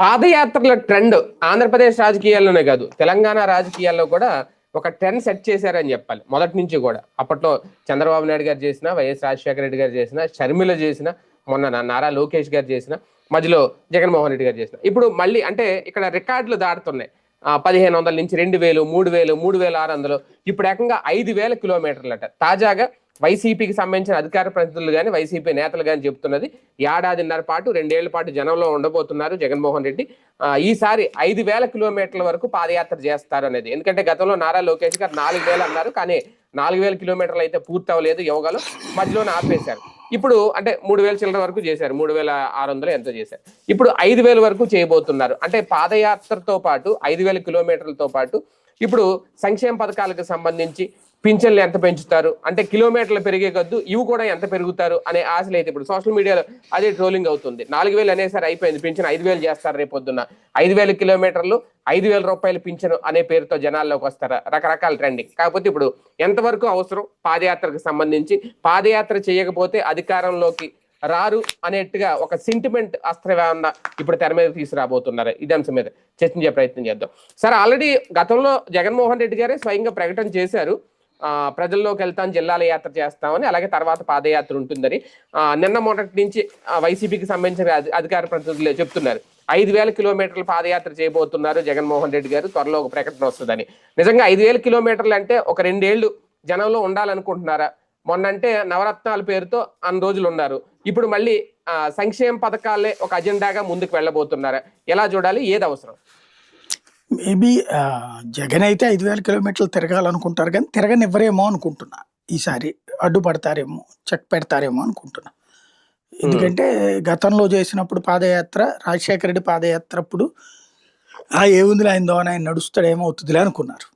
పాదయాత్రల trend Andhra Pradesh రాజకీయాల్లోనే కాదు తెలంగాణ రాజకీయాల్లో కూడా ఒక ట్రెండ్ సెట్ చేశారని చెప్పాలి. మొదటి నుంచి కూడా. అప్పట్లో చంద్రబాబు నాయుడు గారు చేసిన వైఎస్ రాజశేఖర రెడ్డి గారు చేసిన షర్మిల చేసిన మొన్న నారా లోకేష్ గారు చేసిన మధ్యలో జగన్మోహన్ రెడ్డి గారు చేసిన. ఇప్పుడు మళ్ళీ అంటే ఇక్కడ రికార్డులు దాటుతున్నాయి. పదిహేను వందల నుంచి రెండు వేలు మూడు వేలు మూడు వేల ఆరు వందలు. ఇప్పుడు ఏకంగా ఐదు వేల కిలోమీటర్లట. తాజాగా వైసీపీకి సంబంధించిన అధికార ప్రతినిధులు కానీ వైసీపీ నేతలు కానీ చెప్తున్నది ఏడాదిన్నర పాటు రెండేళ్ళ పాటు జనంలో ఉండబోతున్నారు జగన్మోహన్ రెడ్డి. ఈసారి ఐదు వేల కిలోమీటర్ల వరకు పాదయాత్ర చేస్తారు అనేది. ఎందుకంటే గతంలో నారా లోకేష్ గారు నాలుగు వేలు అన్నారు కానీ నాలుగు వేల కిలోమీటర్లు అయితే పూర్తి అవ్వలేదు యోగాలో మధ్యలోనే ఆపేశారు. ఇప్పుడు అంటే మూడు వేల చిల్లర వరకు చేశారు మూడు వేల ఆరు వందలు ఎంతో చేశారు. ఇప్పుడు ఐదు వేల వరకు చేయబోతున్నారు. అంటే పాదయాత్రతో పాటు ఐదు వేల కిలోమీటర్లతో పాటు ఇప్పుడు సంక్షేమ పథకాలకు సంబంధించి పింఛన్లు ఎంత పెంచుతారు? అంటే కిలోమీటర్లు పెరిగే కొద్దు ఇవి కూడా ఎంత పెరుగుతారు? అనే ఆశలు అయితే ఇప్పుడు సోషల్ మీడియాలో అదే ట్రోలింగ్ అవుతుంది. నాలుగు వేలు అనేసారి అయిపోయింది. పింఛన్ ఐదు వేలు చేస్తారు రేపొద్దున ఐదు వేల కిలోమీటర్లు ఐదు వేల రూపాయలు పింఛను అనే పేరుతో జనాల్లోకి వస్తారా? రకరకాల ట్రెండింగ్. కాకపోతే ఇప్పుడు ఎంతవరకు అవసరం పాదయాత్రకు సంబంధించి? పాదయాత్ర చేయకపోతే అధికారంలోకి రారు అనేట్టుగా ఒక సెంటిమెంట్ అస్త్రవేమన్నా ఇప్పుడు తెర మీద తీసుకురాబోతున్నారు? ఇది అంశం మీద చర్చించే ప్రయత్నం చేద్దాం. సార్ ఆల్రెడీ గతంలో జగన్మోహన్ రెడ్డి గారే స్వయంగా ప్రకటన చేశారు. ప్రజల్లోకి వెళ్తాం జిల్లాల యాత్ర చేస్తామని అలాగే తర్వాత పాదయాత్ర ఉంటుందని. నిన్న మొదటి నుంచి వైసీపీకి సంబంధించిన అధికార ప్రతినిధులు చెప్తున్నారు. ఐదు వేల కిలోమీటర్ల పాదయాత్ర చేయబోతున్నారు జగన్మోహన్ రెడ్డి గారు త్వరలో ఒక ప్రకటన వస్తుందని. నిజంగా ఐదు వేల కిలోమీటర్లు అంటే ఒక రెండేళ్ళు జనంలో ఉండాలనుకుంటున్నారా? మొన్నంటే నవరత్నాల పేరుతో అన్ని రోజులు ఉన్నారు. ఇప్పుడు మళ్ళీ సంక్షేమ పథకాలే ఒక అజెండాగా ముందుకు వెళ్ళబోతున్నారా? ఎలా చూడాలి? ఏది అవసరం? మేబీ జగన్ అయితే ఐదు వేల కిలోమీటర్లు తిరగాలనుకుంటారు కానీ తిరగనివ్వరేమో అనుకుంటున్నా. ఈసారి అడ్డుపడతారేమో చెక్ పెడతారేమో అనుకుంటున్నా. ఎందుకంటే గతంలో చేసినప్పుడు పాదయాత్ర రాజశేఖర రెడ్డి పాదయాత్ర అప్పుడు ఆ ఏముందిలే ఆయన దోన ఆయన నడుస్తాడేమో అవుతుందిలే అనుకున్నారు.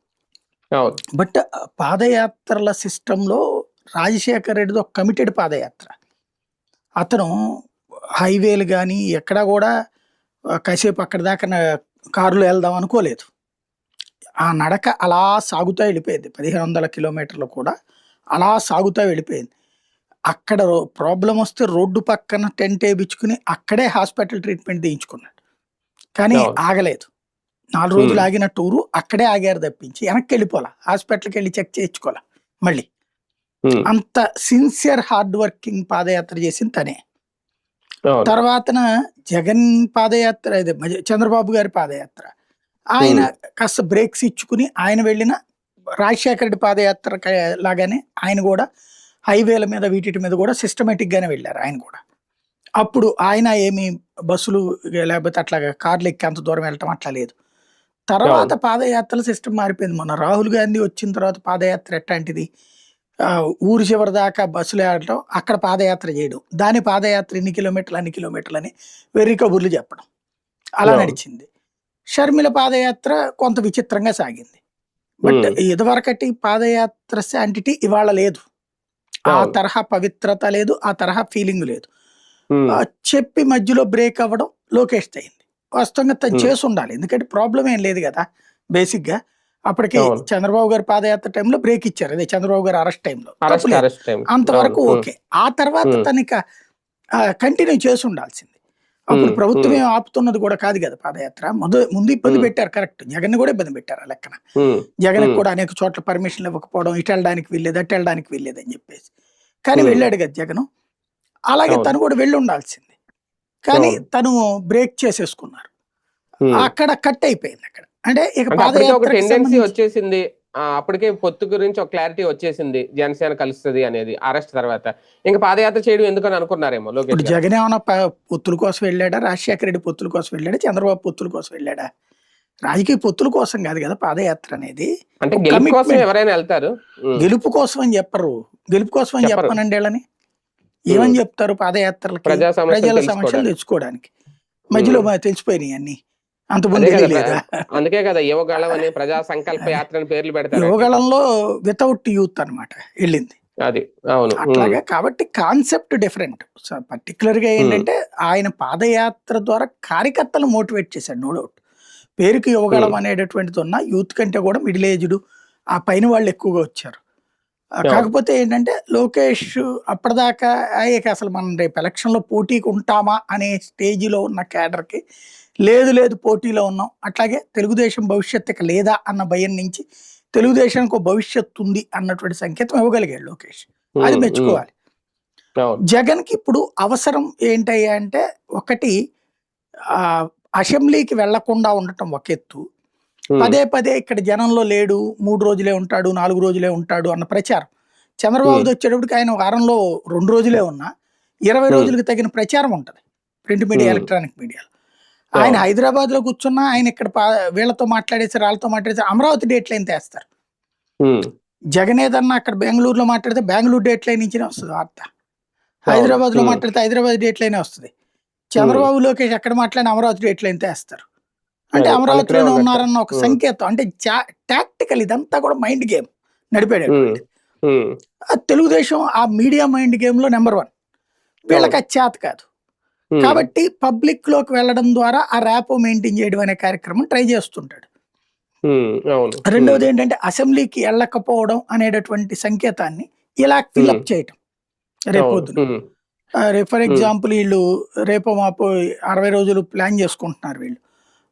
బట్ పాదయాత్రల సిస్టంలో రాజశేఖర రెడ్డిది ఒక కమిటెడ్ పాదయాత్ర. అతను హైవేలు కానీ ఎక్కడా కూడా కాసేపు అక్కడ దాకా కారులో వెళ్దాం అనుకోలేదు. ఆ నడక అలా సాగుతూ వెళ్ళిపోయింది. పదిహేను వందల కిలోమీటర్లు కూడా అలా సాగుతూ వెళ్ళిపోయింది. అక్కడ ప్రాబ్లం వస్తే రోడ్డు పక్కన టెంట్ వేయించుకుని అక్కడే హాస్పిటల్ ట్రీట్మెంట్ తీయించుకున్నాడు. కానీ. ఆగలేదు. నాలుగు రోజులు. ఆగిన టూరు అక్కడే ఆగారు తప్పించి వెనక్కి వెళ్ళిపోలా హాస్పిటల్కి వెళ్ళి చెక్ చేయించుకోవాలా? మళ్ళీ. అంత సిన్సియర్ హార్డ్ వర్కింగ్ పాదయాత్ర చేసింది తనే. తర్వాతన జగన్ పాదయాత్ర ఇది చంద్రబాబు గారి పాదయాత్ర. ఆయన కాస్త బ్రేక్స్ ఇచ్చుకుని ఆయన వెళ్ళిన రాజశేఖర రెడ్డి పాదయాత్ర లాగానే ఆయన కూడా హైవేల మీద వీటి మీద కూడా సిస్టమేటిక్ గానే వెళ్ళారు ఆయన కూడా. అప్పుడు ఆయన ఏమి బస్సులు లేకపోతే అట్లాగా కార్లు ఎక్కి అంత దూరం వెళ్ళటం అట్లా లేదు. తర్వాత పాదయాత్రల సిస్టమ్ మారిపోయింది. మొన్న రాహుల్ గాంధీ వచ్చిన తర్వాత పాదయాత్ర ఎట్లాంటిది? ఊరు చివరి దాకా బస్సులు వెళ్ళటం అక్కడ పాదయాత్ర చేయడం. దాని పాదయాత్ర ఎన్ని కిలోమీటర్లు అన్ని కిలోమీటర్లు అని వెర్రి కబుర్లు చెప్పడం. అలా. నడిచింది. షర్మిల పాదయాత్ర కొంత విచిత్రంగా సాగింది. బట్. ఇదివరకటి పాదయాత్ర శాంటిటీ ఇవాళ లేదు. ఆ. తరహా పవిత్రత లేదు ఆ తరహా ఫీలింగ్ లేదు. చెప్పి మధ్యలో బ్రేక్ అవ్వడం లోకేష్ అయింది వాస్తవంగా తను. చేసి ఉండాలి. ఎందుకంటే ప్రాబ్లం ఏం లేదు కదా బేసిక్గా. అప్పటికి. చంద్రబాబు గారి పాదయాత్ర టైంలో బ్రేక్ ఇచ్చారు అదే చంద్రబాబు గారు అరెస్ట్ టైంలో అంతవరకు ఓకే ఆ తర్వాత. తనక కంటిన్యూ చేసి ఉండాల్సింది అప్పుడు. ప్రభుత్వం. ఏం ఆపుతున్నది కూడా కాదు కదా పాదయాత్ర ముందు ముందు ఇబ్బంది. పెట్టారు కరెక్ట్ జగన్ కూడా ఇబ్బంది పెట్టారు ఆ లెక్కన జగన్. కూడా అనేక చోట్ల పర్మిషన్లు ఇవ్వకపోవడం ఇటు వెళ్ళడానికి వెళ్ళేది అటు వెళ్ళడానికి వెళ్ళేది అని చెప్పేసి కానీ. వెళ్ళాడు కదా జగన్ అలాగే. తను కూడా వెళ్ళి ఉండాల్సింది కానీ. తను బ్రేక్ చేసేసుకున్నారు. అక్కడ కట్ అయిపోయింది అక్కడ అంటే ఇక ఒక టెండెన్సీ వచ్చేసింది. అప్పటికే పొత్తు గురించి ఒక క్లారిటీ వచ్చేసింది. జనసేన కలుస్తుంది అనేది అరెస్ట్ తర్వాత. ఇంకా పాదయాత్ర చేయడం ఎందుకని అనుకున్నారేమో లోకేష్ ఇప్పుడు. జగన్ ఏమైనా పొత్తుల కోసం వెళ్ళాడా? రాజశేఖర రెడ్డి పొత్తుల కోసం వెళ్ళాడా? చంద్రబాబు పొత్తుల కోసం వెళ్ళాడా? రాజకీయ పొత్తుల కోసం కాదు కదా పాదయాత్ర అనేది. అంటే గెలుపు కోసం. ఎవరైనా వెళ్తారు? గెలుపు కోసం అని చెప్పరు. గెలుపు కోసం అని. చెప్పనండి వీళ్ళని. ఏమని చెప్తారు పాదయాత్రలకి? ప్రజల సమస్యలు. తెచ్చుకోవడానికి. మధ్యలో తెలిసిపోయినాయి అన్ని. అందుకే కదా యువగళం అని ప్రజా సంకల్ప యాత్ర పేర్లు పెడతారు. యువగళంలో వితౌట్ యూత్ అన్నమాట వెళ్ళింది. అది అవును. అట్లాగా కాబట్టి కాన్సెప్ట్ డిఫరెంట్ పర్టికులర్గా ఏంటంటే ఆయన పాదయాత్ర ద్వారా కార్యకర్తలు మోటివేట్ చేశాడు నో డౌట్ పేరుకి యువగళం. అనేటటువంటిది ఉన్న యూత్ కంటే కూడా మిడిల్ ఏజ్డ్ ఆ పైన వాళ్ళు ఎక్కువగా వచ్చారు. కాకపోతే ఏంటంటే లోకేష్ అప్పటిదాకా అయ్యాక అసలు మనం రేపు ఎలక్షన్లో పోటీకి ఉంటామా అనే స్టేజిలో ఉన్న క్యాడర్కి లేదు లేదు పోటీలో ఉన్నాం. అట్లాగే తెలుగుదేశం భవిష్యత్తు ఇక లేదా అన్న భయం నుంచి తెలుగుదేశానికి ఒక భవిష్యత్తు ఉంది అన్నటువంటి సంకేతం ఇవ్వగలిగాడు లోకేష్. అది మెచ్చుకోవాలి. జగన్కి ఇప్పుడు అవసరం ఏంటయ్యా అంటే ఒకటి అసెంబ్లీకి వెళ్ళకుండా ఉండటం ఒక ఎత్తు. పదే పదే ఇక్కడ జనంలో లేడు మూడు రోజులే ఉంటాడు నాలుగు రోజులే ఉంటాడు అన్న ప్రచారం. చంద్రబాబుది వచ్చేటప్పటికి ఆయన వారంలో రెండు రోజులే ఉన్నా ఇరవై. రోజులకు తగిన ప్రచారం ఉంటది. Print media. ఎలక్ట్రానిక్ మీడియాలో. ఆయన. హైదరాబాద్లో కూర్చున్నా ఆయన ఇక్కడ వీళ్ళతో మాట్లాడేసి వాళ్ళతో మాట్లాడేసి అమరావతి డేట్ లైన్ తెస్తారు. జగన్ ఏదన్నా అక్కడ బెంగళూరులో మాట్లాడితే బెంగళూరు డేట్ లైన్ నుంచినే వస్తుంది వార్త. హైదరాబాద్లో. మాట్లాడితే హైదరాబాద్ డేట్ లైనే వస్తుంది. చంద్రబాబు లోకేష్ ఎక్కడ మాట్లాడిన అమరావతి డేట్ లైన్ తెస్తారు. అంటే అమరావతిలోనే ఉన్నారన్న ఒక. సంకేతం. అంటే టాక్టికల్ ఇదంతా కూడా మైండ్ గేమ్ నడిపాడు తెలుగుదేశం ఆ మీడియా మైండ్ గేమ్లో నెంబర్ వన్ వీళ్ళకి అది చేత కాదు. కాబట్టి పబ్లిక్లోకి వెళ్ళడం ద్వారా ఆ ర్యాపో మెయింటైన్ చేయడం అనే కార్యక్రమం ట్రై చేస్తుంటాడు. అవును. రెండవది ఏంటంటే అసెంబ్లీకి వెళ్ళకపోవడం అనేటటువంటి సంకేతాన్ని ఇలా ఫిల్అప్ చేయటం రేపు పొద్దున. ఉమ్, ఆ, రేపు ఫర్ ఎగ్జాంపుల్ వీళ్ళు రేపు మాపు అరవై రోజులు ప్లాన్ చేసుకుంటున్నారు వీళ్ళు.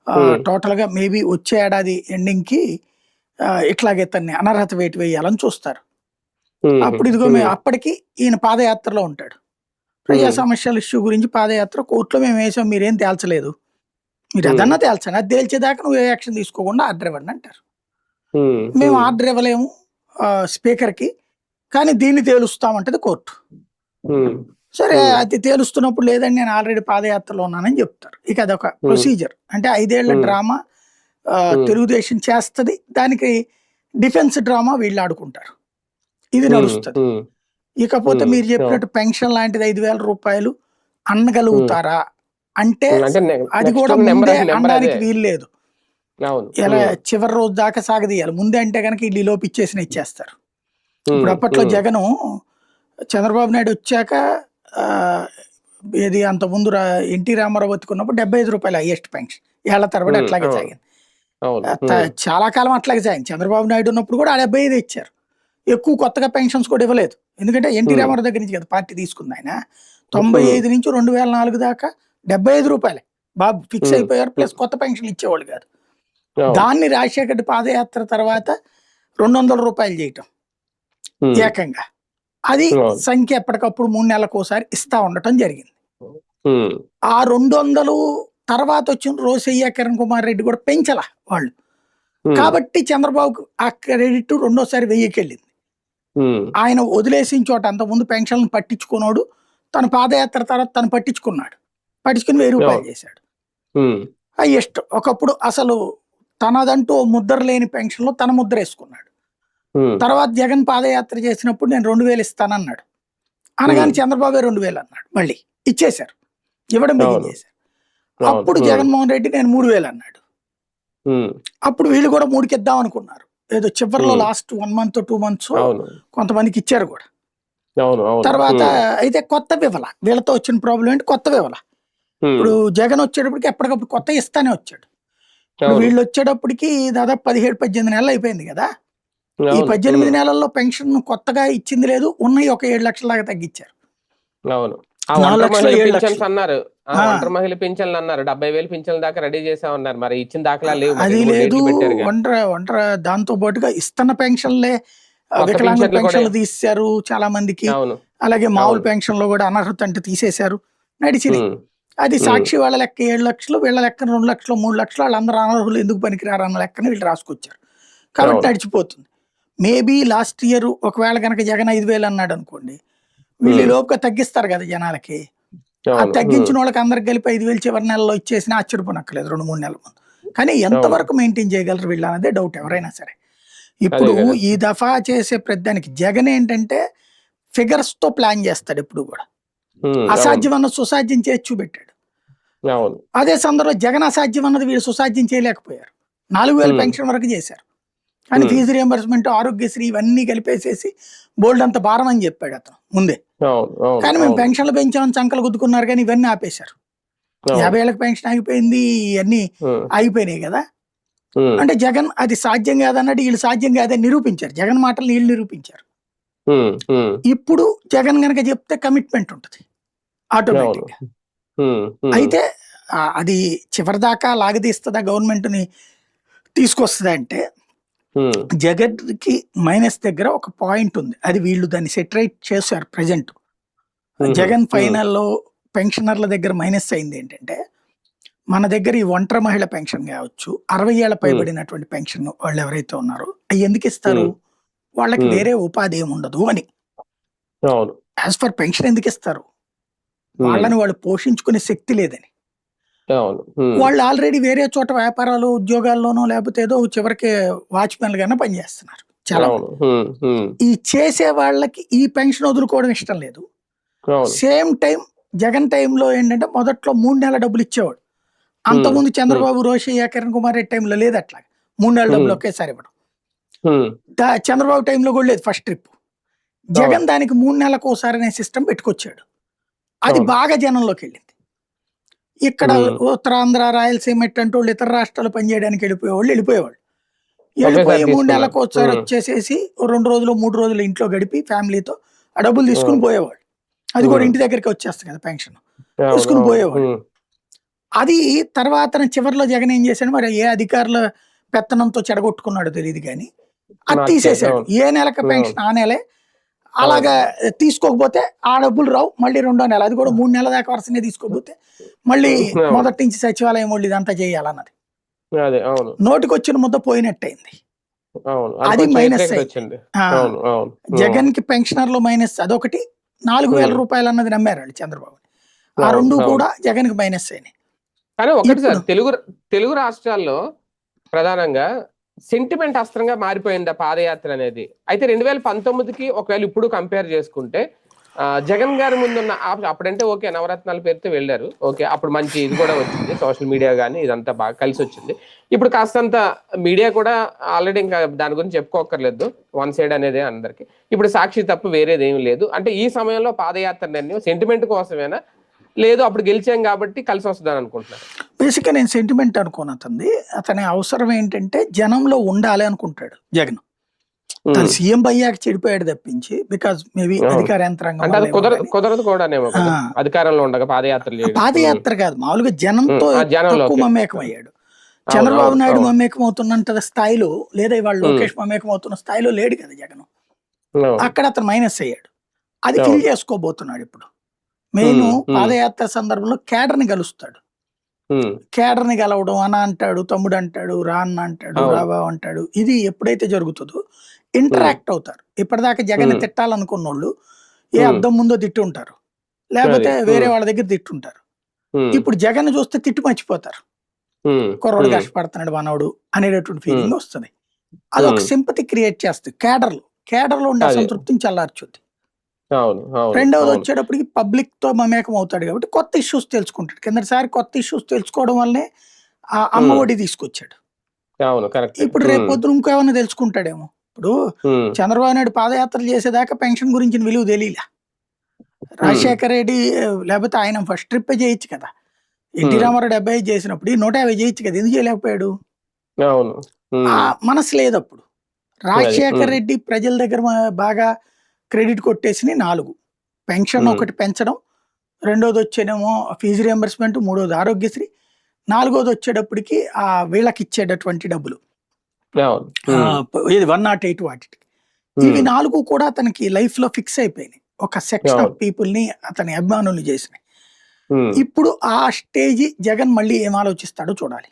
Hmm. టోటల్గా మేబీ వచ్చే ఏడాది ఎండింగ్కి ఇట్లాగే తన్ని అనర్హత వేటు వేయాలని చూస్తారు. అప్పుడు ఇదిగో మేము అప్పటికి ఈయన పాదయాత్రలో ఉంటాడు. ప్రజా. సమస్యల ఇష్యూ గురించి పాదయాత్ర కోర్టులో మేము వేసాం మీరేం తేల్చలేదు మీరు. అదన్నా తేల్చండి అది తేల్చేదాకా నువ్వు ఏ యాక్షన్ తీసుకోకుండా ఆర్డర్ ఇవ్వండి అంటారు మేము ఆర్డర్ ఇవ్వలేము స్పీకర్కి కానీ దీన్ని తేలుస్తామంటది కోర్టు సరే. అది తేలుస్తున్నప్పుడు లేదండి నేను ఆల్రెడీ పాదయాత్రలో ఉన్నానని చెప్తారు ఇక అదొక ప్రొసీజర్ అంటే ఐదేళ్ళ. డ్రామా. తెలుగుదేశం చేస్తది దానికి డిఫెన్స్ డ్రామా వీళ్ళు ఆడుకుంటారు ఇది నడుస్తుంది ఇకపోతే. మీరు చెప్పినట్టు పెన్షన్ లాంటిది ఐదు వేల రూపాయలు అనగలుగుతారా అంటే అది కూడా ముందే అనడానికి వీలు లేదు. ఇలా చివరి రోజు దాకా సాగదీయాలి. ముందే అంటే కనుక వీళ్ళు లోపు ఇచ్చేసిన ఇచ్చేస్తారు. ఇప్పుడు అప్పట్లో జగను చంద్రబాబు నాయుడు వచ్చాక అంత ముందు ఎన్టీ రామారావు బతుకున్నప్పుడు డెబ్బై ఐదు రూపాయలు హైయెస్ట్ పెన్షన్. ఏళ్ళ తరబడి. అట్లాగే. సాగింది. చాలా కాలం అట్లాగే సాగింది. చంద్రబాబు నాయుడు ఉన్నప్పుడు కూడా ఆ డెబ్బై ఐదు ఇచ్చారు. ఎక్కువ కొత్తగా పెన్షన్స్ కూడా ఇవ్వలేదు ఎందుకంటే ఎన్టీ. రామారావు దగ్గర నుంచి కదా పార్టీ తీసుకుంది ఆయన తొంభై. ఐదు నుంచి రెండు వేల నాలుగు దాకా డెబ్బై ఐదు రూపాయలే బాబు ఫిక్స్. అయిపోయారు ప్లస్ కొత్త పెన్షన్ ఇచ్చేవాళ్ళు కాదు. దాన్ని రాజశేఖర్ రెడ్డి పాదయాత్ర తర్వాత రెండు వందల రూపాయలు చేయటం ఏకంగా అది. సంఖ్య ఎప్పటికప్పుడు మూడు నెలలకు ఒకసారి ఇస్తా ఉండటం జరిగింది ఆ రెండు వందలు తర్వాత వచ్చిన రోసయ్య కిరణ్ కుమార్ రెడ్డి కూడా పెంచల వాళ్ళు కాబట్టి చంద్రబాబుకు ఆ క్రెడిట్ రెండోసారి వెయ్యికి వెళ్ళింది ఆయన వదిలేసిన చోట అంతకుముందు పెన్షన్లు పట్టించుకున్నాడు తన పాదయాత్ర తర్వాత తను పట్టించుకున్నాడు. పట్టించుకుని వెయ్యి రూపాయలు. చేశాడు. ఉమ్, హైయెస్ట్ ఒకప్పుడు అసలు తనదంటూ ముద్ర లేని పెన్షన్లో తన ముద్ర వేసుకున్నాడు. తర్వాత జగన్ పాదయాత్ర చేసినప్పుడు నేను రెండు వేలు ఇస్తానన్నాడు. అనగానే Hmm. చంద్రబాబు రెండు వేలు అన్నాడు. మళ్ళీ ఇచ్చేశారు. ఇవ్వడం. బిగిన్ చేశారు. అప్పుడు జగన్మోహన్ రెడ్డి నేను మూడు వేలు అన్నాడు. అప్పుడు వీళ్ళు కూడా మూడుకి ఇద్దాం అనుకున్నారు. ఏదో చివరిలో. Last one month two months కొంతమందికి ఇచ్చారు కూడా. తర్వాత అయితే కొత్త వివల వీళ్ళతో వచ్చిన ప్రాబ్లం ఏంటి? కొత్త వివల. ఇప్పుడు జగన్ వచ్చేటప్పటికి ఎప్పటికప్పుడు కొత్త ఇస్తానే వచ్చాడు. వీళ్ళు వచ్చేటప్పటికి దాదాపు పదిహేడు పద్దెనిమిది నెలలు అయిపోయింది కదా. ఈ పద్దెనిమిది నెలల్లో పెన్షన్ కొత్తగా ఇచ్చింది లేదు ఉన్నాయి ఒక ఏడు లక్షల దాకా తగ్గించారు. అన్నారు. ఒంటరి మహిళ పింఛన్లు అన్నారు. డెబ్బై వేలు పింఛన్ల దాకా రెడీ చేసామన్నారు మరి ఇచ్చిన దాఖలా లేవు. అది లేదు. ఒంటరి ఒంటరి దాంతో పాటుగా ఇస్తున్న పెన్షన్లే వికలాంగుల పెన్షన్లు తీసేశారు చాలా మందికి అలాగే మామూలు. పెన్షన్లో కూడా అనర్హత అంటే తీసేశారు. ఉమ్, అది. సాక్షి వాళ్ళ లెక్క ఏడు లక్షలు వీళ్ళ లెక్క రెండు లక్షలు మూడు లక్షలు వాళ్ళందరూ అనర్హులు ఎందుకు పనికిరారు అన్న లెక్కన వీళ్ళు రాసుకొచ్చారు. కాబట్టి. నడిచిపోతుంది. మేబీ లాస్ట్ ఇయర్ ఒకవేళ కనుక జగన్ ఐదు వేలు అన్నాడు అనుకోండి వీళ్ళు. లోపుగా తగ్గిస్తారు కదా జనాలకి. ఆ తగ్గించిన వాళ్ళకి అందరికి కలిపి ఐదు వేలు చివరి నెలలో ఇచ్చేసినా ఆశ్చర్యపోనక్కలేదు రెండు మూడు నెలల ముందు. కానీ ఎంతవరకు మెయింటైన్ చేయగలరు వీళ్ళు అన్నదే డౌట్ ఎవరైనా సరే. ఇప్పుడు. ఈ దఫా చేసే ప్రతిదానికి జగన్ ఏంటంటే ఫిగర్స్తో ప్లాన్ చేస్తాడు ఎప్పుడు కూడా. అసాధ్యం అన్న సుసాధ్యం చేసి చూపెట్టాడు. అదే సందర్భంలో జగన్ అసాధ్యం అన్నది వీళ్ళు సుసాధ్యం చేయలేకపోయారు. నాలుగు వేల. పెన్షన్ వరకు చేశారు. కానీ. ఫీజు రియంబర్స్మెంట్ ఆరోగ్యశ్రీ ఇవన్నీ కలిపేసేసి బోల్డ్ అంత భారం అని చెప్పాడు అతను ముందే. కానీ మేము పెన్షన్లు పెంచామని చంకలు గుద్దుకున్నారు కానీ ఇవన్నీ ఆపేశారు. యాభై ఏళ్ళకి పెన్షన్ ఆగిపోయింది ఇవన్నీ ఆగిపోయినాయి కదా. అంటే జగన్ అది సాధ్యం కాదన్నట్టు వీళ్ళు సాధ్యం కాదని నిరూపించారు. జగన్ మాటలు వీళ్ళు నిరూపించారు. ఇప్పుడు జగన్ గనక చెప్తే కమిట్మెంట్ ఉంటుంది ఆటోమేటిక్ అయితే అది చివరిదాకా లాగదీస్తుందా గవర్నమెంట్ని తీసుకొస్తుందా అంటే ఉమ్, జగన్కి మైనస్ దగ్గర ఒక పాయింట్ ఉంది. అది వీళ్ళు దాన్ని సెటరేట్ చేశారు ప్రజెంట్. జగన్ ఫైనల్లో పెన్షనర్ల దగ్గర మైనస్ అయింది ఏంటంటే మన దగ్గర ఈ ఒంటరి మహిళ పెన్షన్ కావచ్చు అరవై ఏళ్ళ పైబడినటువంటి పెన్షన్ వాళ్ళు ఎవరైతే ఉన్నారో అవి ఎందుకు ఇస్తారు. వాళ్ళకి. వేరే ఉపాధి ఏమి ఉండదు అని. యాజ్ ఫర్ పెన్షన్ ఎందుకు ఇస్తారు? వాళ్ళని వాళ్ళు పోషించుకునే శక్తి లేదని. వాళ్ళు ఆల్రెడీ వేరే చోట వ్యాపారాలు ఉద్యోగాల్లోనో లేకపోతే ఏదో చివరికి వాచ్మెన్ గానే పనిచేస్తున్నారు చాలా ఈ చేసే వాళ్ళకి ఈ పెన్షన్ వదులుకోవడం ఇష్టం లేదు. సేమ్ టైం జగన్ టైంలో ఏంటంటే మొదట్లో మూడు నెలల డబ్బులు ఇచ్చేవాడు. అంతకుముందు చంద్రబాబు రోషయ్య కిరణ్ కుమార్ రెడ్డి టైంలో లేదు అట్లా మూడు నెలల డబ్బులు. ఒకేసారి ఇవ్వడం. చంద్రబాబు టైంలో కూడా లేదు ఫస్ట్ ట్రిప్. జగన్ దానికి మూడు నెలలకు ఒకసారి అనే సిస్టమ్ పెట్టుకొచ్చాడు. అది. బాగా జనంలోకి వెళ్ళింది ఇక్కడ. ఉత్తరాంధ్ర రాయలసీమ ఇట్టంటి వాళ్ళు ఇతర రాష్ట్రాలు పనిచేయడానికి వెళ్ళిపోయేవాళ్ళు వెళ్ళిపోయేవాళ్ళు వెళ్ళిపోయి మూడు నెలలకు. ఒకసారి. వచ్చేసేసి రెండు రోజులు మూడు రోజులు ఇంట్లో గడిపి ఫ్యామిలీతో ఆ డబ్బులు తీసుకుని. పోయేవాళ్ళు అది కూడా. ఇంటి దగ్గరికి వచ్చేస్తుంది కదా పెన్షన్ తీసుకుని. ఉమ్, అది తర్వాత చివరిలో జగన్ ఏం చేశాడు మరి ఏ అధికారుల పెత్తనంతో చెడగొట్టుకున్నాడో తెలియదు కానీ అది తీసేశాడు. ఏ నెలకి పెన్షన్ ఆ నెలే అలాగా తీసుకోకపోతే ఆ డబ్బులు రావు. మళ్ళీ రెండో నెల అది కూడా మూడు నెలల దాకా వరుసనే తీసుకోకపోతే మళ్ళీ. మొదటి నుంచి సచివాలయం వాళ్ళు ఇదంతా చేయాలన్నది. నోటికి వచ్చిన ముద్ద పోయినట్టయింది. అది అవును జగన్కి పెన్షనర్లు మైనస్ అదొకటి నాలుగు వేల. రూపాయలు అన్నది నమ్మారు వాళ్ళు చంద్రబాబు ఆ రెండు. కూడా జగన్కి మైనస్ అయినాయి. కానీ ఒకటి సార్ తెలుగు తెలుగు రాష్ట్రాల్లో ప్రధానంగా సెంటిమెంట్ అస్త్రంగా మారిపోయింది ఆ పాదయాత్ర అనేది. అయితే రెండు వేల పంతొమ్మిదికి ఒకవేళ ఇప్పుడు కంపేర్ చేసుకుంటే జగన్ గారి ముందున్న అప్పుడంటే ఓకే నవరత్నాల పేరుతో వెళ్ళారు. ఓకే అప్పుడు మంచి ఇది కూడా వచ్చింది. సోషల్ మీడియా కానీ ఇదంతా బాగా కలిసి వచ్చింది. ఇప్పుడు కాస్తంత మీడియా కూడా ఆల్రెడీ ఇంకా దాని గురించి చెప్పుకోకర్లేదు వన్ సైడ్ అనేది అందరికి. ఇప్పుడు సాక్షి తప్ప వేరేది ఏమీ లేదు. అంటే ఈ సమయంలో పాదయాత్ర నిర్ణయం సెంటిమెంట్ కోసమేనా? లేదు అప్పుడు గెలిచాం కాబట్టి కలిసి వస్తుందని అనుకుంటున్నారు. బేసిక్గా నేను సెంటిమెంట్ అనుకోను అతనిది. అతని అవసరం ఏంటంటే జనంలో ఉండాలి అనుకుంటాడు జగన్. తను సీఎం అయ్యాక చెడిపోయాడు తప్పించి బికాజ్ మేబీ. అధికార యంత్రాంగం కుదరదు. అధికారంలో ఉండగా పాదయాత్ర పాదయాత్ర కాదు మామూలుగా జనంతో తక్కువ. మమేకం అయ్యాడు చంద్రబాబు నాయుడు. మమేకం అవుతున్నంత స్థాయిలో లేదా ఇవాళ లోకేష్ మమేకం అవుతున్న స్థాయిలో లేడు కదా జగన్. అక్కడ అతను మైనస్ అయ్యాడు. అది. ఫిల్ చేసుకోబోతున్నాడు ఇప్పుడు. మెయిన్. పాదయాత్ర సందర్భంలో కేడర్ని కలుస్తాడు. ఉమ్, కేడర్ని కలవడం అన్న అంటాడు తమ్ముడు అంటాడు రా అన్న అంటాడు అవును. రాబా అంటాడు. ఇది ఎప్పుడైతే జరుగుతుందో ఇంటరాక్ట్ అవుతారు. ఇప్పటిదాకా జగన్. తిట్టాలనుకున్న వాళ్ళు ఏ. అద్దం ముందో తిట్టుంటారు. లేకపోతే వేరే. వాళ్ళ దగ్గర తిట్టుంటారు. ఇప్పుడు జగన్ చూస్తే తిట్టు మర్చిపోతారు. కుర్రోడు కష్టపడుతున్నాడు మనవడు అనేటటువంటి ఫీలింగ్ వస్తుంది. అది ఒక. సింపతి క్రియేట్ చేస్తుంది. కేడర్లో కేడర్లో ఉండే. అసంతృప్తిని చల్లార్చుద్ది. అవును రెండవది. వచ్చేటప్పటికి పబ్లిక్తో మమేకం అవుతాడు కాబట్టి కొత్త ఇష్యూస్ తెలుసుకుంటాడు. కిందటిసారి కొత్త ఇష్యూస్ తెలుసుకోవడం వల్లనే ఆ అమ్మ ఉమ్. ఒడి తీసుకొచ్చాడు. అవును కరెక్ట్. ఇప్పుడు రేపు పొద్దున ఇంకేమైనా తెలుసుకుంటాడేమో. ఇప్పుడు చంద్రబాబు నాయుడు పాదయాత్రలు చేసేదాకా పెన్షన్ గురించిన విలువ తెలియలే. రాజశేఖర రెడ్డి లేకపోతే ఆయన ఫస్ట్ ట్రిప్ చేయొచ్చు కదా. ఎన్టీ. రామారావు డెబ్బై ఐదు చేసినప్పుడు నూట యాభై చేయొచ్చు కదా. ఎందుకు చేయలేకపోయాడు? అవును. మనసు లేదు అప్పుడు రాజశేఖర. రెడ్డి ప్రజల దగ్గర బాగా క్రెడిట్ కొట్టేసి నాలుగు. పెన్షన్. ఒకటి పెంచడం రెండోది వచ్చేనేమో ఫీజు రియంబర్స్మెంట్ మూడోది ఆరోగ్యశ్రీ నాలుగోది వచ్చేటప్పటికి ఆ వీళ్ళకి ఇచ్చేటటువంటి డబ్బులు ఇది వన్ నాట్ ఎయిట్ వాటికి. ఇవి నాలుగు కూడా అతనికి లైఫ్లో ఫిక్స్ అయిపోయినాయి. ఒక సెక్షన్ ఆఫ్. పీపుల్ని అతని అభిమానులు చేసినాయి. ఇప్పుడు ఆ స్టేజ్ జగన్ మళ్ళీ ఏం ఆలోచిస్తాడో చూడాలి.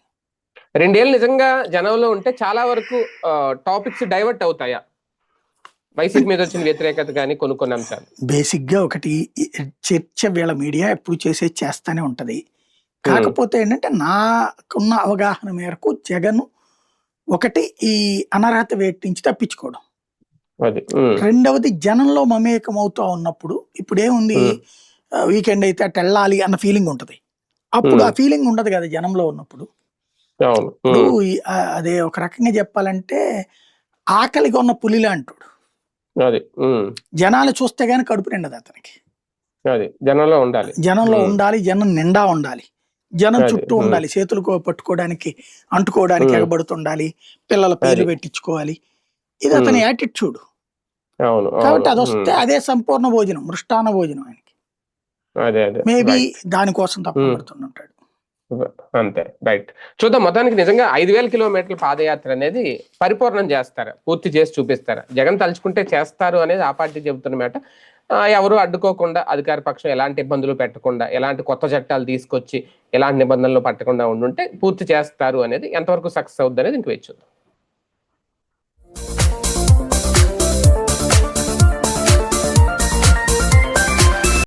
రెండేళ్ళు నిజంగా జనంలో ఉంటే చాలా వరకు టాపిక్స్ డైవర్ట్ అవుతాయా? వైసీపీ మీద వచ్చిన వ్యతిరేకత కానీ కొన్ని కొన్ని అంశాలు. బేసిక్గా ఒకటి చర్చ వీళ్ళ మీడియా ఎప్పుడు చేసే చేస్తానే ఉంటది. కాకపోతే ఏంటంటే నాకున్న అవగాహన మేరకు జగన్ ఒకటి ఈ అనర్హత వేటి నుంచి తప్పించుకోవడం రెండవది జనంలో మమేకం అవుతా ఉన్నప్పుడు ఇప్పుడు ఏముంది. వీకెండ్ అయితే అటు వెళ్ళాలి అన్న ఫీలింగ్ ఉంటది. అప్పుడు. ఆ ఫీలింగ్ ఉండదు కదా జనంలో ఉన్నప్పుడు. అదే ఒక రకంగా చెప్పాలంటే ఆకలిగా ఉన్న పులిలా అంటాడు. అది జనాలు చూస్తే గానీ కడుపు నిండదు అతనికి అది జనంలో ఉండాలి జనంలో. ఉండాలి జనం నిండా ఉండాలి జనం చుట్టూ. ఉండాలి చేతులు పట్టుకోవడానికి అంటుకోవడానికి. ఎగబడుతుండాలి పిల్లల పేర్లు. పెట్టించుకోవాలి ఇది అతని యాటిట్యూడ్ కాబట్టి. అది వస్తే అదే సంపూర్ణ భోజనం మృష్టాన భోజనం ఆయనకి మేబీ. దానికోసం తప్పబడుతుంటాడు అంతే రైట్ చూద్దాం మొత్తానికి నిజంగా ఐదు వేల కిలోమీటర్ల పాదయాత్ర అనేది పరిపూర్ణం చేస్తారా? పూర్తి చేసి చూపిస్తారా? జగన్ తలుచుకుంటే చేస్తారు అనేది ఆ పార్టీ చెబుతున్నమాట మాట. ఎవరు అడ్డుకోకుండా అధికార పక్షం ఎలాంటి ఇబ్బందులు పెట్టకుండా ఎలాంటి కొత్త చట్టాలు తీసుకొచ్చి ఎలాంటి నిబంధనలు పట్టకుండా ఉండుంటే పూర్తి చేస్తారు అనేది ఎంతవరకు సక్సెస్ అవుద్ది అనేది ఇంక వేచి చూద్దాం.